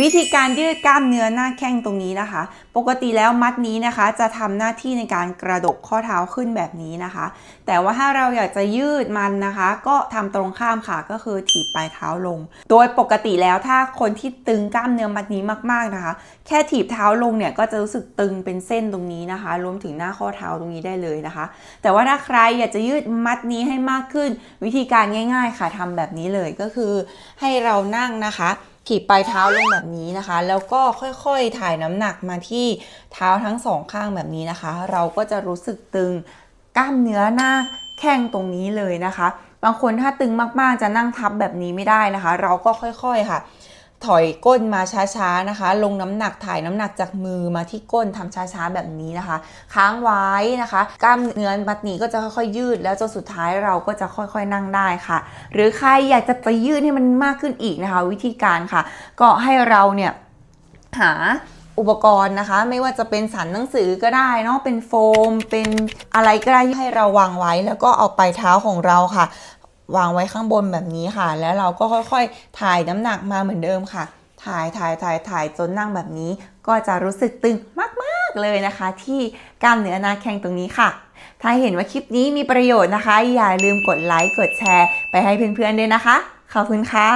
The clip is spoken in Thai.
วิธีการยืดกล้ามเนื้อหน้าแข้งตรงนี้นะคะ ปกติแล้วมัดนี้นะคะ จะทำหน้าที่ในการกระดกข้อเท้าขึ้นแบบนี้นะคะ แต่ว่าถ้าเราอยากจะยืดมันนะคะ ก็ทำตรงข้ามค่ะก็คือถีบปลายเท้าลง โดยปกติแล้วถ้าคนที่ตึงกล้ามเนื้อมัดนี้มากๆนะคะ แค่ถีบเท้าลงเนี่ยก็จะรู้สึกตึงเป็นเส้นตรงนี้นะคะ รวมถึงหน้าข้อเท้าตรงนี้ได้เลยนะคะ แต่ว่าถ้าใครอยากจะยืดมัดนี้ให้มากขึ้น วิธีการง่าย ๆ ค่ะทำแบบนี้เลยก็คือ ให้เรานั่งนะคะ ถีบปลายเท้าลงแบบนี้นะคะ แล้วก็ค่อยๆถ่ายน้ำหนักมาที่เท้าทั้งสองข้างแบบนี้นะคะ เราก็จะรู้สึกตึงกล้ามเนื้อหน้าแข้งตรงนี้เลยนะคะ บางคนถ้าตึงมากๆจะนั่งทับแบบนี้ไม่ได้นะคะ เราก็ค่อยๆค่ะ ถอยก้นมาช้าๆนะคะ ลงน้ำหนักถ่ายน้ำหนักจากมือมาที่ก้นทำช้าๆแบบนี้นะคะ ค้างไว้นะคะ กล้ามเนื้อมัดนี้ก็จะค่อยๆยืด แล้วจนสุดท้ายเราก็จะค่อยๆนั่งได้ค่ะ หรือใครอยากจะไปยืดให้มันมากขึ้นอีกนะคะ วิธีการค่ะ ก็ให้เราเนี่ยหาอุปกรณ์นะคะ ไม่ว่าจะเป็นสันหนังสือก็ได้เนาะเป็นโฟม เป็นอะไรก็ได้ให้เราวางไว้ แล้วก็เอาปลายเท้าของเราค่ะ วางไว้ข้างบนแบบนี้ค่ะ แล้วเราก็ค่อยๆ ถ่ายน้ำหนักมาเหมือนเดิมค่ะ ถ่ายถ่ายถ่ายถ่ายจนนั่งแบบนี้ ก็จะรู้สึกตึงมากๆเลยนะคะ ที่กล้ามเนื้อหน้าแข้งตรงนี้ค่ะ ถ้าเห็นว่าคลิปนี้มีประโยชน์นะคะ อย่าลืมกดไลค์กดแชร์ ไปให้เพื่อนๆด้วยนะคะ ขอบคุณค่ะ